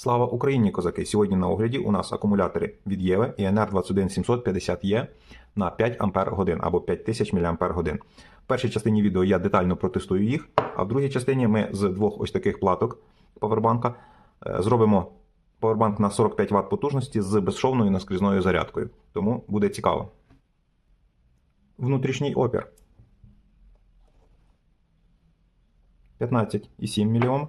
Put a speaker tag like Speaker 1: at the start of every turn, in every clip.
Speaker 1: Слава Україні, козаки! Сьогодні на огляді у нас акумулятори від Єви ІНР 21750Е на 5 Ампер годин або 5000 мАч. В першій частині відео я детально протестую їх, а в другій частині ми з двох ось таких платок павербанка е, зробимо павербанк на 45 Вт потужності з безшовною наскрізною зарядкою. Тому буде цікаво. Внутрішній опір 15,7 мОм.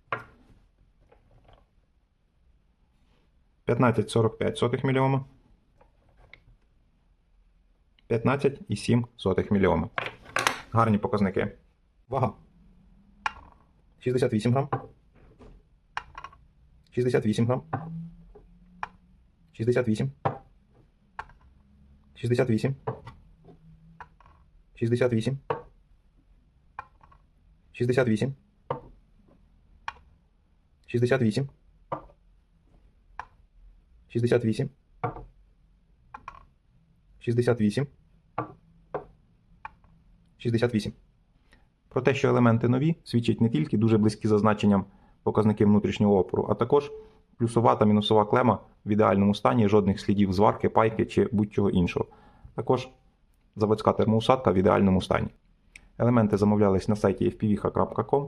Speaker 1: 15,45 мільйома. 15,7 мільйома. Гарні показники. Вага. 68 грам. 68 грам. 68. 68. 68. 68. 68. 68. 68. 68. Про те, що елементи нові, свідчить не тільки дуже близькі за значенням показники внутрішнього опору, а також плюсова та мінусова клема в ідеальному стані, жодних слідів зварки, пайки чи будь-чого іншого. Також заводська термоусадка в ідеальному стані. Елементи замовлялись на сайті fpvh.com.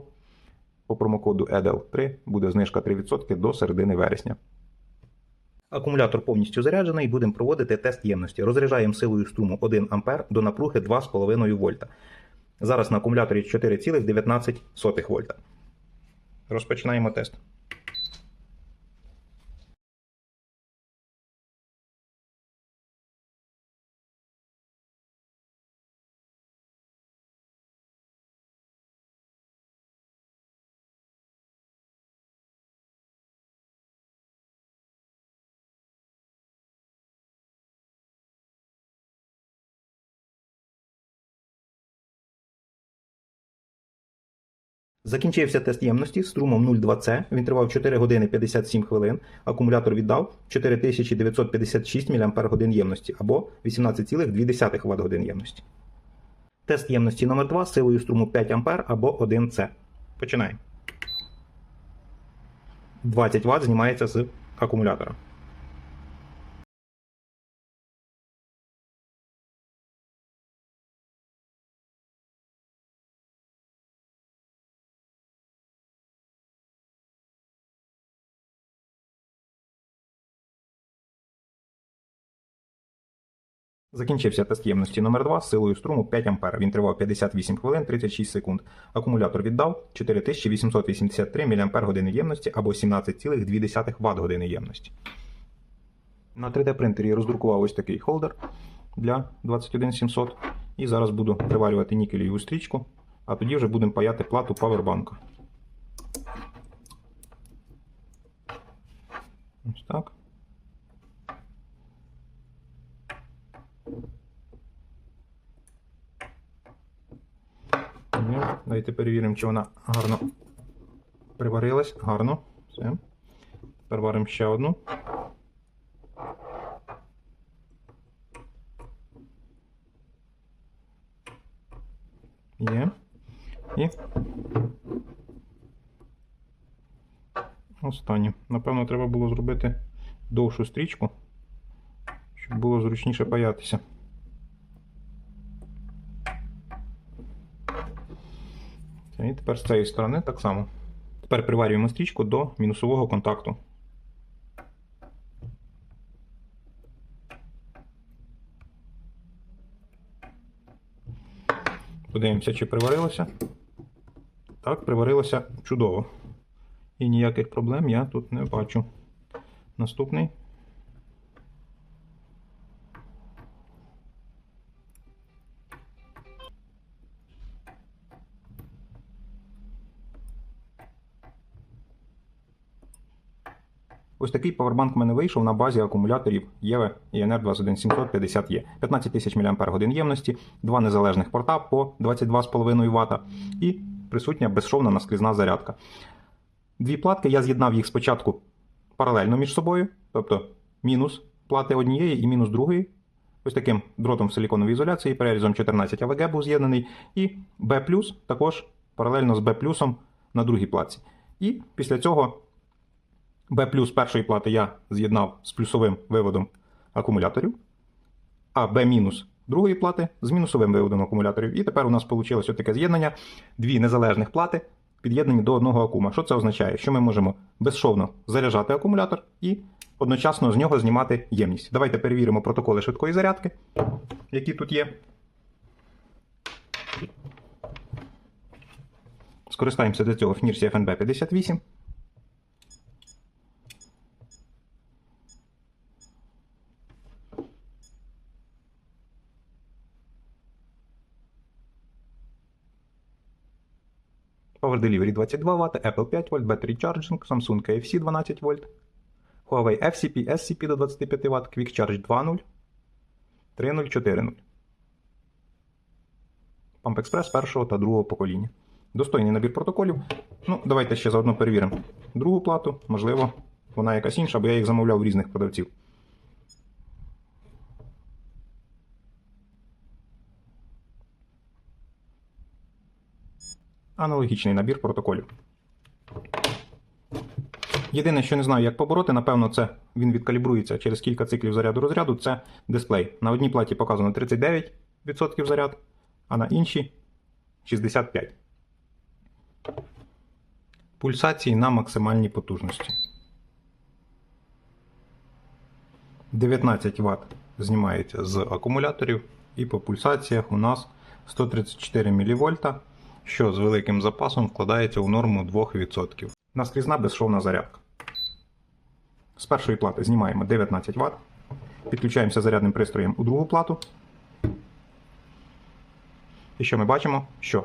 Speaker 1: По промокоду EDEL3 буде знижка 3% до середини вересня. Акумулятор повністю заряджений, будемо проводити тест ємності. Розряджаємо силою струму 1 А до напруги 2,5 вольта. Зараз на акумуляторі 4,19 вольта. Розпочинаємо тест. Закінчився тест ємності струмом 0,2С. Він тривав 4 години 57 хвилин. Акумулятор віддав 4956 мАч ємності або 18,2 Вт годин ємності. Тест ємності номер 2 з силою струму 5 А або 1С. Починаємо. 20 Вт знімається з акумулятора. Закінчився тест ємності номер 2 з силою струму 5 А. Він тривав 58 хвилин 36 секунд. Акумулятор віддав 4883 мАч ємності або 17,2 Вт години ємності. На 3D принтері роздрукував ось такий холдер для 21700. І зараз буду приварювати нікеліву стрічку, а тоді вже будемо паяти плату павербанка. Ось так. Давайте перевіримо, чи вона гарно приварилась. Гарно. Все. Тепер варимо ще одну. Є. І останню. Напевно, треба було зробити довшу стрічку, щоб було зручніше паятися. І тепер з цієї сторони так само. Тепер приварюємо стрічку до мінусового контакту. Подивимося, чи приварилося. Так, приварилося чудово. І ніяких проблем я тут не бачу. Наступний. Ось такий павербанк в мене вийшов на базі акумуляторів ЄВЕ ENR 21750 е 15 тисяч мАч ємності, два незалежних порта по 22,5 Вт і присутня безшовна наскрізна зарядка. Дві платки я з'єднав їх спочатку паралельно між собою, тобто мінус плати однієї і мінус другої. Ось таким дротом в силіконовій ізоляції, перерізом 14 АВГ був з'єднаний, і B також паралельно з B на другій платці. І після цього B плюс першої плати я з'єднав з плюсовим виводом акумуляторів, а B другої плати з мінусовим виводом акумуляторів. І тепер у нас вийшло таке з'єднання: дві незалежних плати під'єднані до одного акума. Що це означає? Що ми можемо безшовно заряджати акумулятор і одночасно з нього знімати ємність. Давайте перевіримо протоколи швидкої зарядки, які тут є. Скористаємося для цього FNIRSI FNB 58. Power Delivery 22 Вт, Apple 5 вольт, Battery Charging, Samsung KFC 12 вольт, Huawei FCP, SCP до 25 Вт, Quick Charge 2.0, 3.0, 4.0. Pump Express першого та другого покоління. Достойний набір протоколів. Ну, давайте ще заодно перевіримо другу плату. Можливо, вона якась інша, бо я їх замовляв у різних продавців. Аналогічний набір протоколів. Єдине, що не знаю, як побороти, напевно, це він відкалібрується через кілька циклів заряду розряду. Це дисплей. На одній платі показано 39% заряд, а на іншій 65%. Пульсації на максимальній потужності. 19 Вт знімається з акумуляторів, і по пульсаціях у нас 134 мВ, що з великим запасом вкладається у норму 2%. Наскрізна безшовна зарядка. З першої плати знімаємо 19 Вт. Підключаємося зарядним пристроєм у другу плату. І що ми бачимо? Що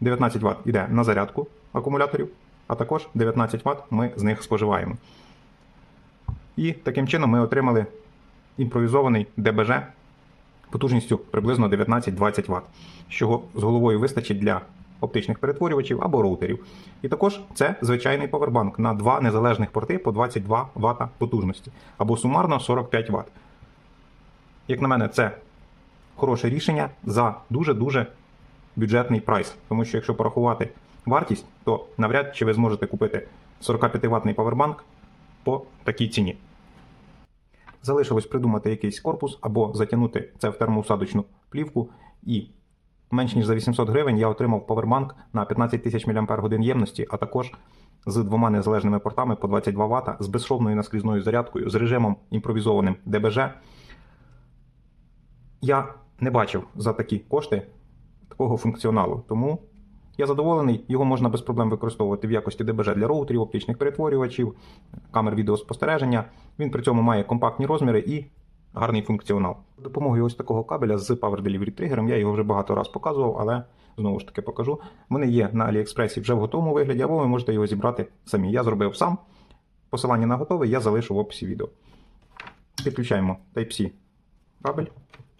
Speaker 1: 19 Вт йде на зарядку акумуляторів, а також 19 Вт ми з них споживаємо. І таким чином ми отримали імпровізований ДБЖ потужністю приблизно 19-20 Вт, що з головою вистачить для оптичних перетворювачів або роутерів. І також це звичайний повербанк на два незалежних порти по 22 Вт потужності, або сумарно 45 Вт. Як на мене, це хороше рішення за дуже-дуже бюджетний прайс. Тому що якщо порахувати вартість, то навряд чи ви зможете купити 45 ватний павербанк по такій ціні. Залишилось придумати якийсь корпус або затягнути це в термоусадочну плівку. І менш ніж за 800 гривень я отримав павербанк на 15 тисяч мАч ємності, а також з двома незалежними портами по 22 Вт, з безшовною наскрізною зарядкою, з режимом імпровізованим ДБЖ. Я не бачив за такі кошти такого функціоналу. Тому я задоволений, його можна без проблем використовувати в якості ДБЖ для роутерів, оптичних перетворювачів, камер відеоспостереження. Він при цьому має компактні розміри і гарний функціонал. Допомогою ось такого кабеля з Power Delivery тригером, я його вже багато раз показував, але знову ж таки покажу. Вони є на AliExpress вже в готовому вигляді, або ви можете його зібрати самі. Я зробив сам. Посилання на готовий я залишу в описі відео. Підключаємо Type-C кабель,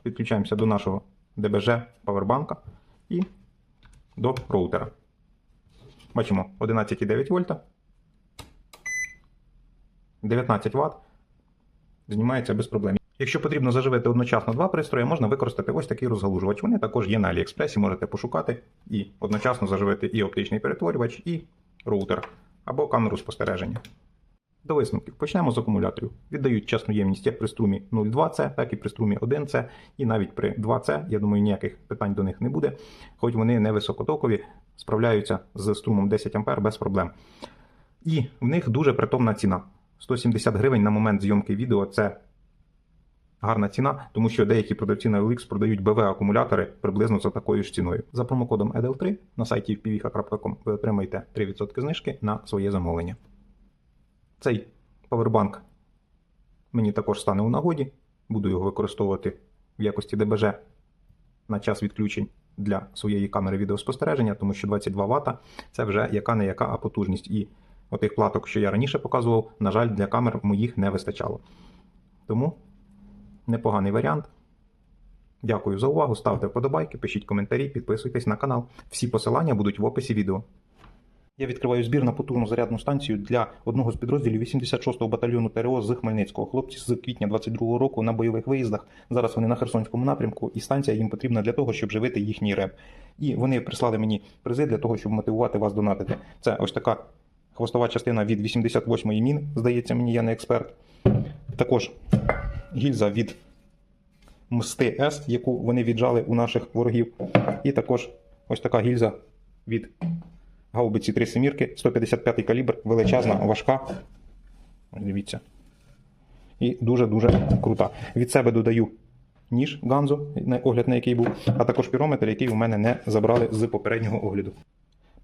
Speaker 1: підключаємося до нашого ДБЖ павербанка і до роутера. Бачимо 11,9 вольта. 19 Вт. Знімається без проблем. Якщо потрібно заживити одночасно два пристрої, можна використати ось такий розгалужувач. Вони також є на AliExpress, можете пошукати і одночасно заживити і оптичний перетворювач, і роутер або камеру спостереження. До висновків почнемо з акумуляторів. Віддають чесну ємність як при струмі 0,2С, так і при струмі 1С, і навіть при 2С, я думаю, ніяких питань до них не буде, хоч вони не високотокові, справляються з струмом 10 А без проблем. І в них дуже притомна ціна. 170 гривень на момент зйомки відео це гарна ціна, тому що деякі продавці на OLX продають БВ-акумулятори приблизно за такою ж ціною. За промокодом EDL3 на сайті vpvh.com ви отримаєте 3% знижки на своє замовлення. Цей павербанк мені також стане у нагоді. Буду його використовувати в якості ДБЖ на час відключень для своєї камери відеоспостереження, тому що 22 Вт це вже яка не яка а потужність. І отих платок, що я раніше показував, на жаль, для камер моїх не вистачало. Тому непоганий варіант. Дякую за увагу. Ставте вподобайки, пишіть коментарі, підписуйтесь на канал. Всі посилання будуть в описі відео. Я відкриваю збір на потужну зарядну станцію для одного з підрозділів 86-го батальйону ТРО з Хмельницького. Хлопці з квітня 22-го року на бойових виїздах. Зараз вони на Херсонському напрямку, і станція їм потрібна для того, щоб живити їхній реп. І вони прислали мені призи для того, щоб мотивувати вас донатити. Це ось така хвостова частина від 88-ї мін. Здається, мені я не експерт. Також гільза від Мсти С, яку вони віджали у наших ворогів. І також ось така гільза від гаубиці 3 семірки, 155 калібр, величезна, важка. Дивіться. І дуже-дуже крута. Від себе додаю ніж Ганзо, огляд на який був, а також пірометр, який у мене не забрали з попереднього огляду.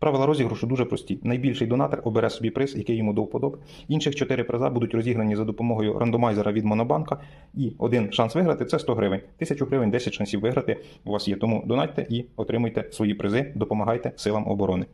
Speaker 1: Правила розіграшу дуже прості. Найбільший донатор обере собі приз, який йому до вподоби. Інших 4 приза будуть розіграні за допомогою рандомайзера від Монобанка. І один шанс виграти це 100 гривень. 1000 гривень, 10 шансів виграти у вас є. Тому донатьте і отримуйте свої призи, допомагайте силам оборони.